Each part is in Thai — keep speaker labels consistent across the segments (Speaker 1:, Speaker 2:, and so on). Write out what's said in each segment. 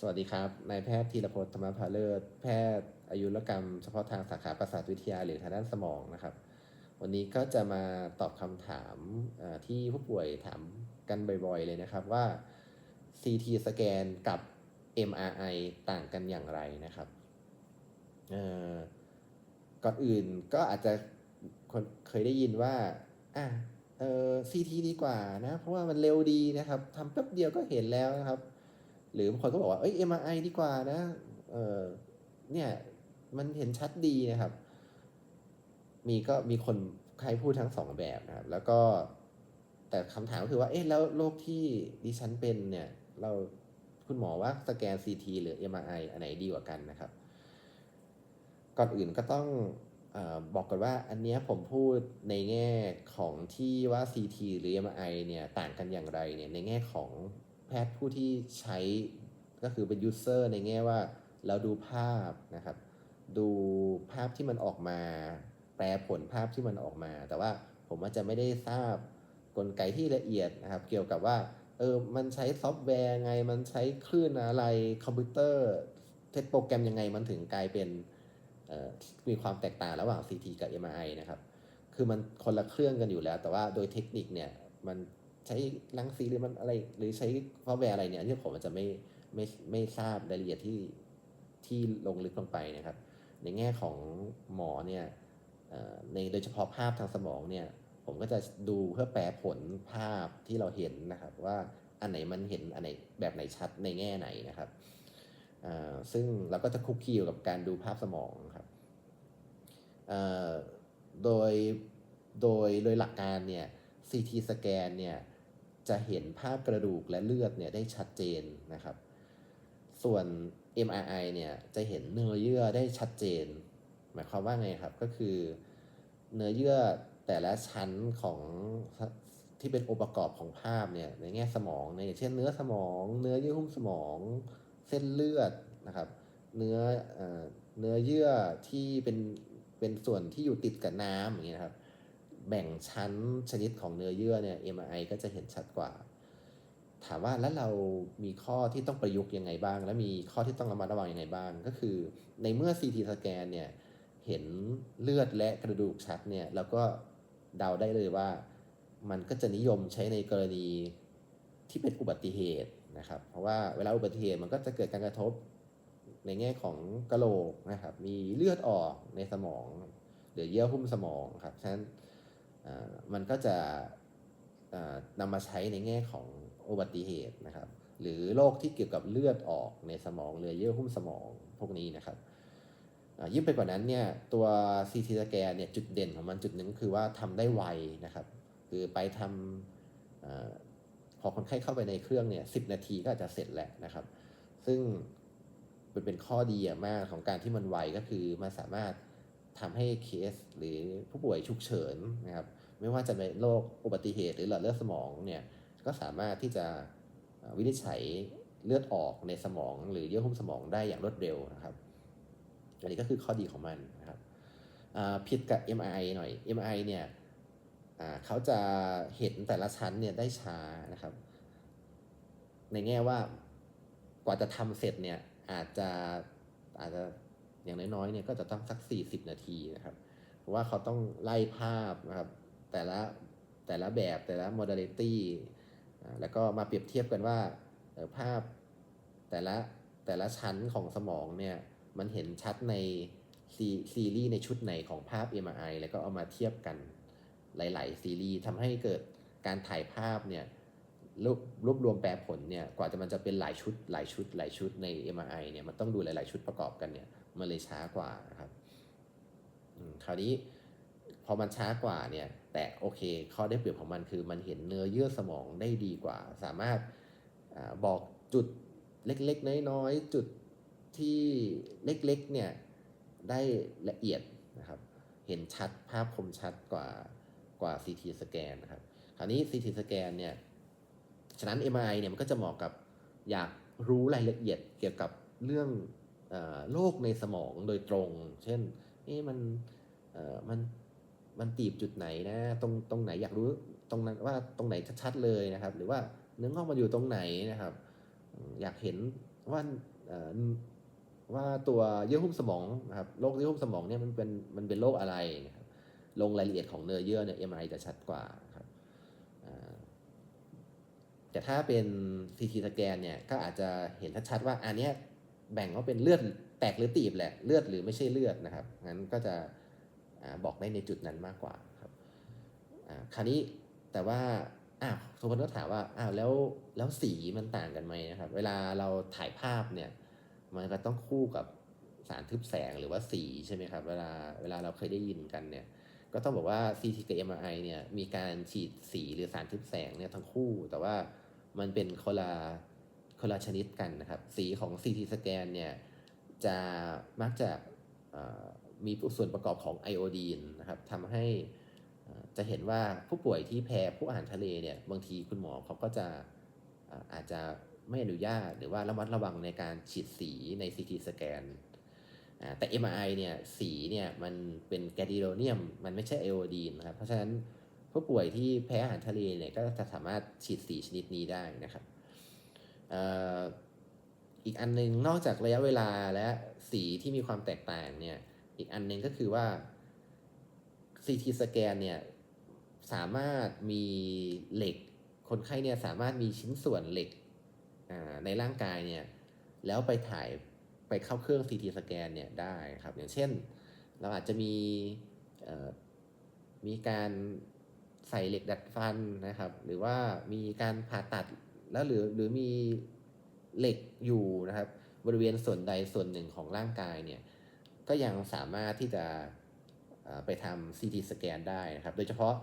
Speaker 1: สวัสดีครับ นายแพทย์ธีรพจน์ธรรมพาเลิศ แพทย์อายุรกรรมเฉพาะทางสาขาประสาทวิทยาหรือทางด้านสมองนะครับ วันนี้ก็จะมาตอบคำถามที่ผู้ป่วยถามกันบ่อยๆ เลยนะครับว่า CT สแกนกับ MRI ต่างกันอย่างไรนะครับก่อนอื่นก็อาจจะคนเคยได้ยินว่าอะเออ CT ดีกว่านะ เพราะว่ามันเร็วดีนะครับทำแป๊บเดียวก็เห็นแล้วนะครับ หรือบางคนก็บอกว่าเอ้ย MRI ดีกว่านะเออเนี่ยมันเห็นชัดดีนะครับ มีก็มีคนใครพูดทั้งสองแบบนะครับ แล้วก็แต่คำถามก็คือว่า เอ๊ะแล้วโรคที่ดิฉันเป็นเนี่ย เราคุณหมอว่าสแกน CT หรือ MRI อันไหนดีกว่ากันนะครับ ก่อนอื่นก็ต้องอบอกก่อนว่าอันนี้ผมพูดในแง่ของที่ว่า CT หรือ MRI เนี่ยต่างกันอย่างไรเนี่ยในแง่ของ แพทย์ผู้ที่ใช้ก็คือเป็น user ในแง่ว่าเราดูภาพนะครับ ดูภาพที่มันออกมา แปลผลภาพที่มันออกมา แต่ว่าผมอาจจะไม่ได้ทราบกลไกที่ละเอียดนะครับ เกี่ยวกับว่าเออมันใช้ซอฟต์แวร์ไงมันใช้คลื่นอะไรคอมพิวเตอร์เทคโปรแกรมยังไงมันถึงกลายเป็นมีความแตกต่างระหว่าง CT กับ MRI นะครับ คือมันคนละเครื่องกันอยู่แล้ว แต่ว่าโดยเทคนิคเนี่ยมัน ใช้รังสีหรือมันอะไร หรือใช้ซอฟต์แวร์อะไรเนี่ยอันนี้ผมอาจจะไม่ไม่ไม่ทราบรายละเอียดที่ที่ลงลึกลงไปนะครับ ในแง่ของหมอเนี่ยเอ่อในโดยเฉพาะภาพทางสมองเนี่ยผมก็จะดูเพื่อแปลผลภาพที่เราเห็นนะครับ ว่าอันไหนมันเห็นอันไหนแบบไหนชัดในแง่ไหนนะครับอ่าซึ่งเราก็จะคุกคีอยู่กับการดูภาพสมองครับเอ่อโดยโดยโดยหลักการเนี่ย CT สแกนเนี่ย จะเห็นภาพกระดูกและเลือดเนี่ยได้ชัดเจนนะครับ ส่วน MRI เนี่ยจะเห็นเนื้อเยื่อได้ชัดเจน หมายความว่าไงครับก็คือ เนื้อเยื่อแต่ละชั้นของที่เป็นองค์ประกอบของภาพเนี่ยในแง่สมองในยเช่นเนื้อสมอง เนื้อเยื่อหุ้มสมอง เส้นเลือดนะครับ เนื้อเอ่อเนื้อเยื่อที่เป็นเป็นส่วนที่อยู่ติดกับน้ำอย่างเงี้ยครับ แบ่งชั้นชนิดของเนื้อเยื่อเนี่ย MRI ก็จะเห็นชัดกว่า ถามว่าแล้วเรามีข้อที่ต้องประยุกต์ยังไงบ้าง และมีข้อที่ต้องระมัดระวังยังไงบ้าง ก็คือในเมื่อ CT สแกนเนี่ยเห็นเลือดและกระดูกชัดเนี่ยเราก็เดาได้เลยว่ามันก็จะนิยมใช้ในกรณีที่เป็นอุบัติเหตุนะครับ เพราะว่าเวลาอุบัติเหตุมันก็จะเกิดการกระทบในแง่ของกระโหลกนะครับ มีเลือดออกในสมอง หรือเยื่อหุ้มสมองครับ ฉะนั้น มันก็จะนำมาใช้ในแง่ของอุบัติเหตุนะครับ หรือโรคที่เกี่ยวกับเลือดออกในสมองเรือเยื่อหุ้มสมองพวกนี้นะครับยิ่งไปกว่านั้นเนี่ยตัว CT สแกนเนี่ยจุดเด่นของมันจุดหนึ่งคือว่าทำได้ไวนะครับ คือไปทำอพอคนไข้เข้าไปในเครื่องเนี่ยสินาทีก็อาจจะเสร็จแล้วนะครับ ซึ่งเป็นข้อดีอย่างมากของการที่มันไวก็คือมันสามารถ ทำให้เคสหรือผู้ป่วยฉุกเฉินนะครับไม่ว่าจะเป็นโรคอุบัติเหตุหรือหลอดเลือดสมองเนี่ยก็สามารถที่จะวินิจฉัยเลือดออกในสมอง หรือเยื่อหุ้มสมองได้อย่างรวดเร็วนะครับอันนี้ก็คือข้อดีของมันนะครับผิดกับ MRI หน่อย MRI เนี่ยเขาจะเห็นแต่ละชั้นเนี่ยได้ช้านะครับ ในแง่ว่ากว่าจะทำเสร็จเนี่ยอาจจะอาจจะ อย่างน้อยๆเนี่ยก็จะต้องสัก 40 นาทีนะครับเพราะว่าเขาต้องไล่ภาพนะครับแต่ละแต่ละแบบแต่ละโมเดลิตี้แล้วก็มาเปรียบเทียบกันว่าภาพแต่ละแต่ละชั้นของสมองเนี่ยมันเห็นชัดในซีซีรีส์ในชุดไหนของภาพ MRI แล้วก็เอามาเทียบกันหลาย ๆ ซีรีส์ทำให้เกิดการถ่ายภาพเนี่ยรวบรวบรวมแปลผลเนี่ยกว่าจะมันจะเป็นหลายชุดหลายชุดหลายชุดใน MRI เนี่ยมันต้องดูหลาย ๆ ชุดประกอบกันเนี่ย มันเลยช้ากว่านะครับคราวนี้พอมันช้ากว่าเนี่ย แต่โอเคข้อได้เปรียบของมันคือมันเห็นเนื้อเยื่อสมองได้ดีกว่า สามารถอบอกจุดเล็กๆ น้อยๆ จุดที่เล็กๆเนี่ยได้ละเอียดนะครับ เห็นชัดภาพคมชัดกว่ากว่า CT สแกนนะครับ คราวนี้ CT สแกนเนี่ย ฉะนั้น MRI เนี่ยมันก็จะเหมาะกับอยากรู้รายละเอียดเกี่ยวกับเรื่อง โรคในสมองโดยตรง เช่นเอ๊ะมันมันมันตีบจุดไหนนะตรงตรงไหนอยากรู้ตรงนั้นว่าตรงไหนชัดๆเลยนะครับ หรือว่าเนื้องอกมันอยู่ตรงไหนนะครับ อยากเห็นว่าว่าตัวเยื่อหุ้มสมองนะครับโรคเยื่อหุ้มสมองเนี่ยมันเป็นมันเป็นโรคอะไรนะครับลงรายละเอียดของเนื้อเยื่อเนี่ย MRI จะชัดกว่าครับแต่ถ้าเป็น CT สแกนเนี่ยก็อาจจะเห็นชัดๆว่าอันเนี้ย แบ่งว่าเป็นเลือดแตกหรือตีบแหละเลือดหรือไม่ใช่เลือดนะครับงั้นก็จะอบอกได้ในจุดนั้นมากกว่าครับคราวนี้แต่ว่าอ้าวทุกคนก็ถามว่าอ้าวแล้วแล้วสีมันต่างกันไหมนะครับ เวลาเราถ่ายภาพเนี่ย มันก็ต้องคู่กับสารทึบแสงหรือว่าสีใช่ไหมครับ เวลาเวลาเราเคยได้ยินกันเนี่ย ก็ต้องบอกว่า CT กับ MRI เนี่ยมีการฉีดสีหรือสารทึบแสงเนี่ยทั้งคู่ แต่ว่ามันเป็นคนละ คนละชนิดกันนะครับ สีของ CT สแกนเนี่ยจะมักจะมีส่วนประกอบของไอโอดีนนะครับทำให้จะเห็นว่าผู้ป่วยที่แพ้ผู้อาหารทะเลเนี่ยบางทีคุณหมอเขาก็จะอาจจะไม่อนุญาตหรือว่าระมัดระวังในการฉีดสีใน CT สแกนอ่าแต่ MRI เนี่ยสีเนี่ยมันเป็นแกดิโรเนียม มันไม่ใช่ไอโอดีนนะครับ เพราะฉะนั้นผู้ป่วยที่แพ้อาหารทะเลเนี่ยก็จะสามารถฉีดสีชนิดนี้ได้นะครับ อีกอันหนึงนอกจากระยะเวลาและสีที่มีความแตกต่างเนี่ย อีกอันหนึงก็คือว่า CT สแกนเนี่ยสามารถมีเหล็ก คนไข้เนี่ยสามารถมีชิ้นส่วนเหล็กในร่างกายเนี่ยแล้วไปถ่ายไปเข้าเครื่อง CT สแกนเนี่ยได้ครับ อย่างเช่น เราอาจจะมีมีการใส่เหล็กดัดฟันนะครับ หรือว่ามีการผ่าตัด แล้วหรือหรือมีเหล็กอยู่นะครับ บริเวณส่วนใดส่วนหนึ่งของร่างกายเนี่ยก็ยังสามารถที่จะไปทำ CT สแกนได้นะครับ โดยเฉพาะ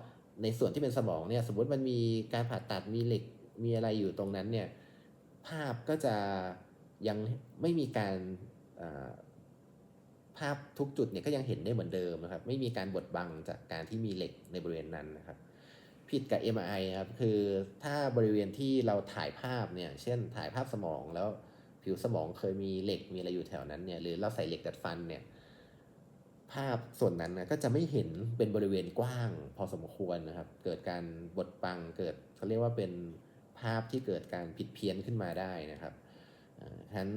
Speaker 1: ในส่วนที่เป็นสมองเนี่ยสมมติมันมีการผ่าตัดมีเหล็กมีอะไรอยู่ตรงนั้นเนี่ยภาพก็จะยังไม่มีการภาพทุกจุดเนี่ยก็ยังเห็นได้เหมือนเดิมนะครับ ไม่มีการบดบังจากการที่มีเหล็กในบริเวณนั้นนะครับ ผิดกับ MRI นะครับ คือถ้าบริเวณที่เราถ่ายภาพเนี่ย เช่นถ่ายภาพสมองแล้วผิวสมองเคยมีเหล็กมีอะไรอยู่แถวนั้นเนี่ย หรือเราใส่เหล็กดัดฟันเนี่ย ภาพส่วนนั้นนะก็จะไม่เห็นเป็นบริเวณกว้าง พอสมควรนะครับ เกิดการบดบัง เกิดเขาเรียกว่าเป็นภาพที่เกิดการผิดเพี้ยนขึ้นมาได้นะครับฉะนั้น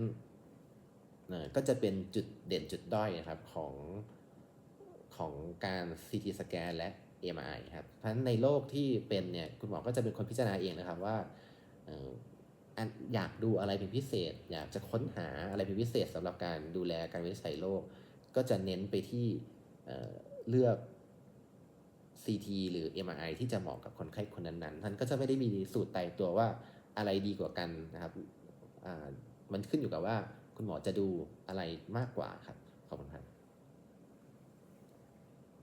Speaker 1: ก็จะเป็นจุดเด่นจุดด้อยนะครับของของการ CT สแกนและ MRI ครับ เพราะฉะนั้นในโรคที่เป็นเนี่ยคุณหมอก็จะเป็นคนพิจารณาเองนะครับว่าอยากดูอะไรเป็นพิเศษ อยากจะค้นหาอะไรเป็นพิเศษสำหรับการดูแลการวินิจฉัยโรคก็จะเน้นไปที่เเลือก CT หรือ MRI ที่จะเหมาะกับคนไข้คนนั้นๆท่านก็จะไม่ได้มีสูตรตายตัวว่าอะไรดีกว่ากันนะครับมันขึ้นอยู่กับว่าคุณหมอจะดูอะไรมากกว่าครับขอบคุณครับ